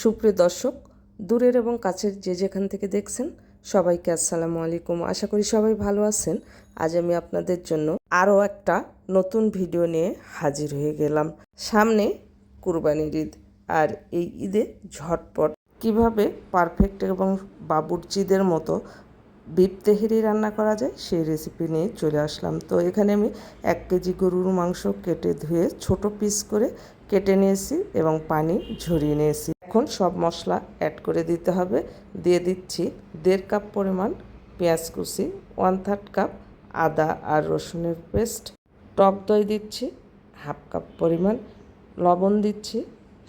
সুপ্রিয় দর্শক, দূরের এবং কাছের যে যেখান থেকে দেখছেন সবাইকে আসসালামু আলাইকুম। আশা করি সবাই ভালো আছেন। আজ আমি আপনাদের জন্য আরও একটা নতুন ভিডিও নিয়ে হাজির হয়ে গেলাম। সামনে কুরবানির ঈদ আর এই ঈদে ঝটপট কীভাবে পারফেক্ট এবং বাবুর্চিদের মতো বিপ তেহেরি রান্না করা যায় সেই রেসিপি নিয়ে চলে আসলাম। তো এখানে আমি এক কেজি গরুর মাংস কেটে ধুয়ে ছোট পিস করে কেটে নিয়েছি এবং পানি ঝরিয়ে নিয়েছি। এখন সব মশলা অ্যাড করে দিতে হবে। দিয়ে দিচ্ছি দেড় কাপ পরিমাণ পেঁয়াজ কুচি ওয়ান থার্ড কাপ আদা আর রসুনের পেস্ট টক দই দিচ্ছি হাফ কাপ পরিমাণ। লবণ দিচ্ছি,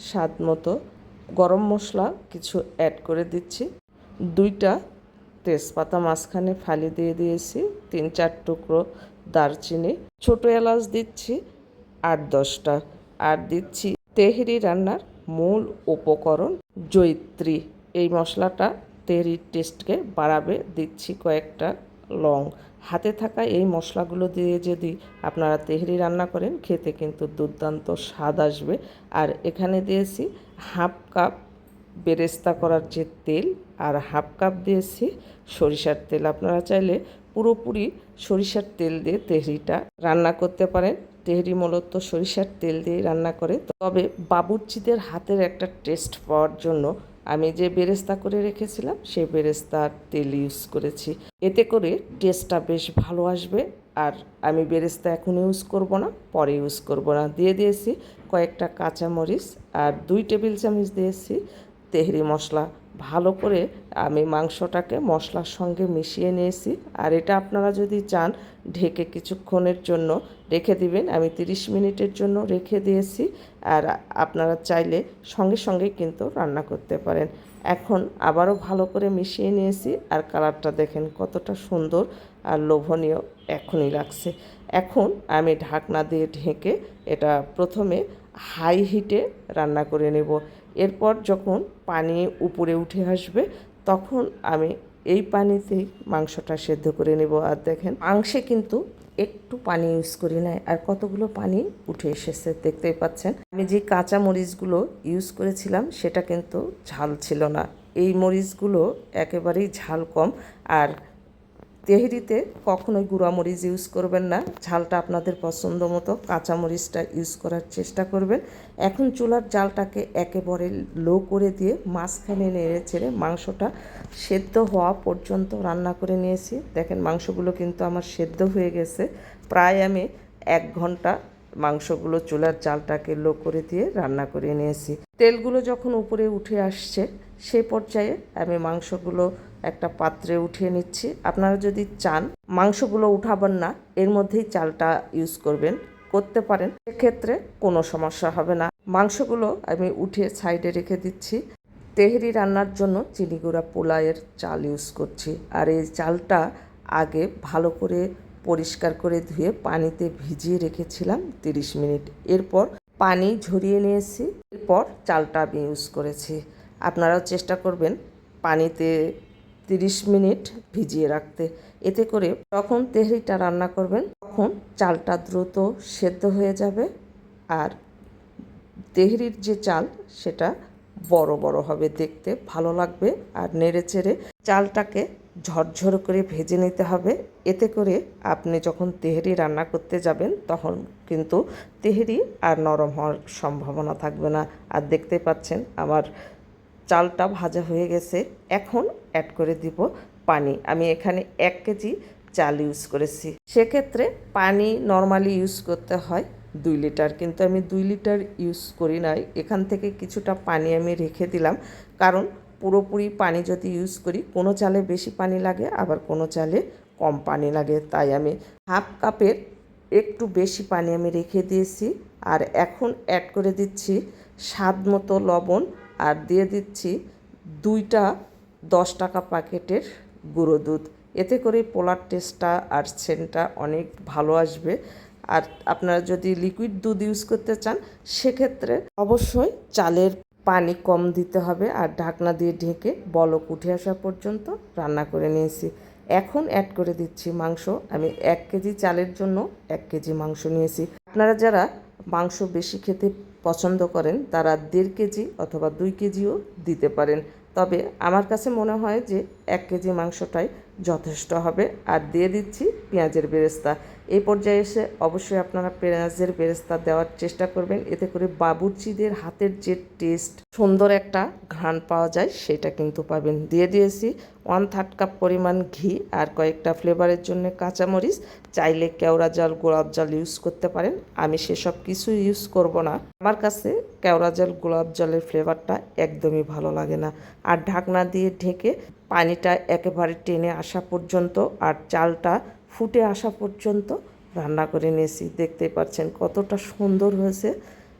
স্বাদ মতো। গরম মশলা কিছু অ্যাড করে দিচ্ছি। দুইটা তেজপাতা মাঝখানে ফালি দিয়ে দিয়েছি, তিন চার টুকরো দারচিনি। ছোট এলাচ দিচ্ছি, আট দশটা। আর দিচ্ছি তেহরি রান্নার মূল উপকরণ জৈত্রী। এই মশলাটা তেহরির টেস্টকে বাড়াবে। দিচ্ছি কয়েকটা লং। হাতে থাকা এই মশলাগুলো দিয়ে যদি আপনারা তেহরি রান্না করেন, খেতে কিন্তু দুর্দান্ত স্বাদ আসবে। আর এখানে দিয়েছি হাফ কাপ বেরেস্তা করার যে তেল, আর হাফ কাপ দিয়েছি সরিষার তেল। আপনারা চাইলে পুরোপুরি সরিষার তেল দিয়ে তেহরিটা রান্না করতে পারেন। তেহরি মূলত সরিষার তেল দিয়ে রান্না করে। তবে বাবুর্চিদের হাতের একটা টেস্ট পাওয়ার জন্য আমি যে বেরেস্তা করে রেখেছিলাম, সেই বেরেস্তার তেল ইউজ করেছি। এতে করে টেস্টটা বেশ ভালো আসবে আর আমি বেরেস্তা এখন ইউজ করব না, পরে ইউজ করব না। দিয়ে দিয়েছি কয়েকটা কাঁচামরিচ আর দুই টেবিল চামচ দিয়েছি তেহরি মশলা। ভালো করে আমি মাংসটাকে মশলার সঙ্গে মিশিয়ে নিয়েছি। আর এটা আপনারা যদি চান, ঢেকে কিছুক্ষণের জন্য রেখে দিবেন। আমি 30 মিনিটের জন্য রেখে দিয়েছি। আর আপনারা চাইলে সঙ্গে সঙ্গে কিন্তু রান্না করতে পারেন। এখন আবারও ভালো করে মিশিয়ে নিয়েছি। আর কালারটা দেখেন কতটা সুন্দর আর লোভনীয় এখনই লাগছে। এখন আমি ঢাকনা দিয়ে ঢেকে এটা প্রথমে হাই হিটে রান্না করে নেব। এরপর যখন পানি উপরে উঠে আসবে, তখন আমি এই পানিতেই মাংসটা সেদ্ধ করে নেব। আর দেখেন, মাংসে কিন্তু একটু পানি ইউজ করি নাই। আর কতগুলো পানি উঠে এসেছে দেখতেই পাচ্ছেন। আমি যে কাঁচা মরিচগুলো ইউজ করেছিলাম, সেটা কিন্তু ঝাল ছিল না। এই মরিচগুলো একেবারেই ঝাল কম। আর তেহরিতে কখনোই গুঁড়া মরিচ ইউজ করবেন না। ঝালটা আপনাদের পছন্দ মতো কাঁচা মরিচটা ইউজ করার চেষ্টা করবেন। এখন চুলার জালটাকে একেবারে লো করে দিয়ে মাঝখানে নেড়ে ছেড়ে মাংসটা সেদ্ধ হওয়া পর্যন্ত রান্না করে নিয়েছি। দেখেন মাংসগুলো কিন্তু আমার সেদ্ধ হয়ে গেছে। প্রায় আমি এক ঘণ্টা মাংসগুলো চুলার চালটাকে লো করে দিয়ে রান্না করে নিয়েছি। তেলগুলো যখন উপরে উঠে আসছে সেই পর্যায়ে আমি মাংসগুলো একটা পাত্রে উঠিয়ে নিচ্ছি। আপনারা যদি চান মাংসগুলো উঠাবেন না, এর মধ্যেই চালটা ইউজ করবেন, করতে পারেন। সেক্ষেত্রে কোনো সমস্যা হবে না। মাংসগুলো আমি উঠিয়ে সাইডে রেখে দিচ্ছি। তেহরি রান্নার জন্য চিনি গুঁড়া পোলাইয়ের চাল ইউজ করছি। আর এই চালটা আগে ভালো করে পরিষ্কার করে ধুয়ে পানিতে ভিজিয়ে রেখেছিলাম তিরিশ মিনিট। এরপর পানি ঝরিয়ে নিয়েছি এরপর চালটা আমি ইউজ করেছি। আপনারাও চেষ্টা করবেন পানিতে তিরিশ মিনিট ভিজিয়ে রাখতে। এতে করে যখন তেহরিটা রান্না করবেন, তখন চালটা দ্রুত সেদ্ধ হয়ে যাবে। আর তেহরির যে চাল, সেটা বড় বড় হবে দেখতে, ভালো লাগবে। আর নেড়ে চেড়ে চালটাকে ঝরঝর করে ভেজে নিতে হবে। এতে করে আপনি যখন তেহরি রান্না করতে যাবেন, তখন কিন্তু তেহরি আর নরম হওয়ার সম্ভাবনা থাকবে না। আর দেখতে পাচ্ছেন, আমার চালটা ভাজা হয়ে গেছে। এখন অ্যাড করে দিব পানি। আমি এখানে এক কেজি চাল ইউজ করেছি। সেক্ষেত্রে পানি নর্মালি ইউজ করতে হয়। দুই লিটার, কিন্তু আমি দুই লিটার ইউজ করি নাই। এখান থেকে কিছুটা পানি আমি রেখে দিলাম। কারণ পুরোপুরি পানি যদি ইউজ করি, কোনো চালে বেশি পানি লাগে, আবার কোনো চালে কম পানি লাগে। তাই আমি হাফ কাপের একটু বেশি পানি আমি রেখে দিয়েছি। আর এখন অ্যাড করে দিচ্ছি স্বাদ মতো লবণ আর দিয়ে দিচ্ছি দুইটা দশ টাকা প্যাকেটের গুঁড়ো দুধ। এতে করে পোলার টেস্টটা আর সেন্টটা অনেক ভালো আসবে। আর আপনারা যদি লিকুইড দুধ ইউজ করতে চান, সেক্ষেত্রে অবশ্যই চালের পানি কম দিতে হবে আর ঢাকনা দিয়ে ঢেকে বলক উঠে আসা পর্যন্ত রান্না করে নিয়েছি। এখন অ্যাড করে দিচ্ছি মাংস। আমি এক কেজি চালের জন্য এক কেজি মাংস নিয়েছি। আপনারা যারা মাংস বেশি খেতে পছন্দ করেন, তারা দেড় কেজি অথবা দুই কেজিও দিতে পারেন। তবে আমার কাছে মনে হয় যে এক কেজি মাংসটাই যথেষ্ট হবে। আর দিয়ে দিচ্ছি পেঁয়াজের বেরেস্তা। এই পর্যায়ে এসে অবশ্যই আপনারা পেঁয়াজের বেরেস্তা দেওয়ার চেষ্টা করবেন। এতে করে বাবুর্চিদের হাতের যে টেস্ট সুন্দর একটা ঘ্রাণ পাওয়া যায়, সেটা কিন্তু পাবেন। দিয়ে দিয়েছি ওয়ান থার্ড কাপ পরিমাণ ঘি আর কয়েকটা ফ্লেভারের জন্য কাঁচামরিচ। চাইলে কেওড়া জল, গোলাপ জল ইউজ করতে পারেন। আমি সেসব কিছু ইউজ করব না। আমার কাছে কেওড়া জল, গোলাপ জলের ফ্লেভারটা একদমই ভালো লাগে না। আর ঢাকনা দিয়ে ঢেকে পানিটা একেবারে টেনে আসা পর্যন্ত আর চালটা ফুটে আসা পর্যন্ত রান্না করে নিয়েছি। দেখতেই পাচ্ছেন কতটা সুন্দর হয়েছে।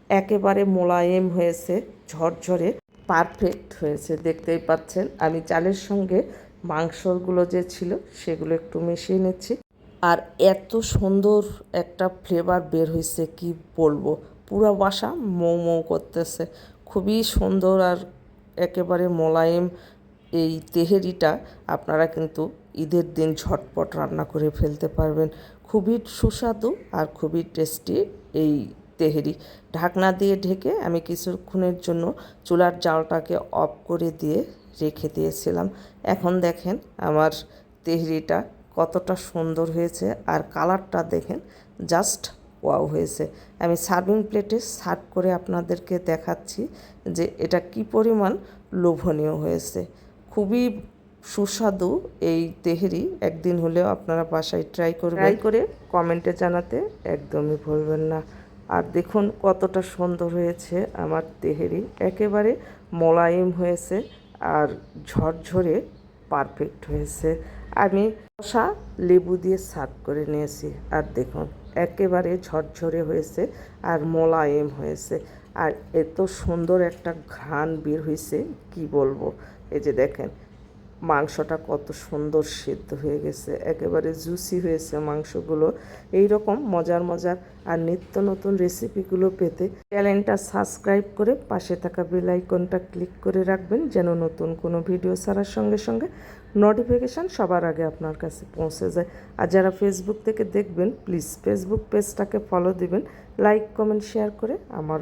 একেবারে মোলায়েম হয়েছে, ঝরঝরে পারফেক্ট হয়েছে। দেখতেই পাচ্ছেন, আমি চালের সঙ্গে মাংসগুলো যে ছিল সেগুলো একটু মিশিয়ে নিচ্ছি। আর এত সুন্দর একটা ফ্লেভার বের হয়েছে, কি বলব? পুরো বাসা মৌ মৌ করতেছে। খুবই সুন্দর আর একেবারে মোলায়েম এই তেহেরিটা আপনারা কিন্তু ঈদের দিন ঝটপট রান্না করে ফেলতে পারবেন। খুবই সুস্বাদু আর খুবই টেস্টি এই তেহেরি। ঢাকনা দিয়ে ঢেকে আমি কিছুক্ষণের জন্য চুলার জালটাকে অফ করে দিয়ে রেখে দিয়েছিলাম। এখন দেখেন আমার তেহরিটা কতটা সুন্দর হয়েছে আর কালারটা দেখেন জাস্ট ওয়াও হয়েছে। আমি সার্ভিং প্লেটে সার্ভ করে আপনাদেরকে দেখাচ্ছি যে এটা কি পরিমাণ লোভনীয় হয়েছে। খুবই সুস্বাদু এই তেহেরি। একদিন হলেও আপনারা বাসায় ট্রাই করবেন। ট্রাই করে কমেন্টে জানাতে একদমই ভুলবেন না। আর দেখুন কতটা সুন্দর হয়েছে আমার তেহেরি। একেবারে মোলায়েম হয়েছে আর ঝরঝরে পারফেক্ট হয়েছে। আমি কষা লেবু দিয়ে সার্ভ করে নিয়েছি। আর দেখুন, একেবারে ঝরঝরে হয়েছে আর মোলায়েম হয়েছে। আর এত সুন্দর একটা ঘ্রাণ বের হয়েছে কি বলব? এই যে দেখেন, মাংসটা কত সুন্দর সিদ্ধ হয়ে গেছে, একেবারে জুসি হয়েছে মাংসগুলো। এই রকম মজার মজার আর নিত্য নতুন রেসিপিগুলো পেতে চ্যানেলটা সাবস্ক্রাইব করে পাশে থাকা বেল আইকনটা ক্লিক করে রাখবেন, যেন নতুন কোনো ভিডিও ছাড়ার সঙ্গে সঙ্গে নোটিফিকেশান সবার আগে আপনার কাছে পৌঁছে যায়। আর যারা ফেসবুক থেকে দেখবেন প্লিজ ফেসবুক পেজটাকে ফলো দিবেন লাইক কমেন্ট শেয়ার করে আমার